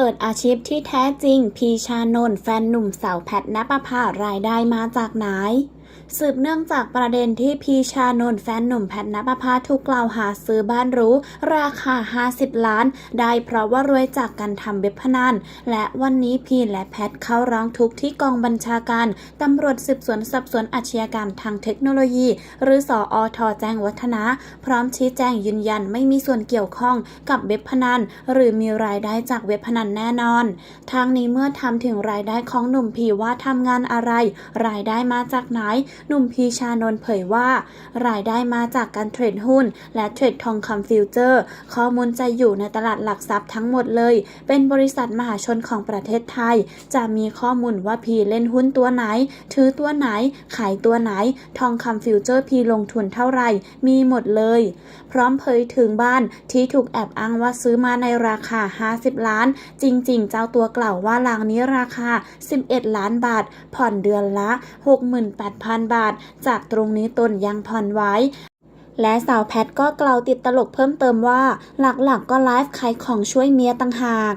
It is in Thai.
ปิดอาชีพที่แท้จริง พีชานนท์แฟนหนุ่มสาวแพทณปภารายได้มาจากไหน สืบเนื่องจากประเด็นที่พีชานนท์แฟนหนุ่มแพทณปภาถูกกล่าวหาซื้อบ้านรู้ ราคา 50 ล้าน ได้เพราะว่ารวยจากการทำเว็บพนัน และวันนี้พีและแพทเข้าร้องทุกข์ที่กองบัญชาการตำรวจสืบสวนสอบสวนอาชญากรรมทางเทคโนโลยี หรือสออทอแจ้งวัฒนะ พร้อมชี้แจงยืนยันไม่มีส่วนเกี่ยวข้องกับเว็บพนัน หรือมีรายได้จากเว็บพนันแน่นอน ทางนี้เมื่อทำถึงรายได้ของหนุ่มพีว่าทำงานอะไร รายได้มาจากไหนหนุ่มพีชานนท์เผยว่า รายได้มาจากการเทรดหุ้น และเทรดทองคำฟิวเจอร์ ข้อมูลจะอยู่ในตลาดหลักทรัพย์ทั้งหมดเลย เป็นบริษัทมหาชนของประเทศไทย จะมีข้อมูลว่าพีเล่นหุ้นตัวไหน ถือตัวไหน ขายตัวไหน ทองคำฟิวเจอร์พีลงทุนเท่าไหร่ มีหมดเลย พร้อมเผยถึงบ้านที่ถูกแอบอ้างว่าซื้อมาในราคา 50 ล้าน จริง ๆ เจ้าตัวกล่าวว่าหลังนี้ราคา 11 ล้านบาท ผ่อนเดือนละ 68,000บาท จากตรงนี้ตนยังผ่อนไว้และสาวแพทก็กล่าวติดตลกเพิ่มเติมว่า หลักๆก็ไลฟ์ขายของช่วยเมียต่างหาก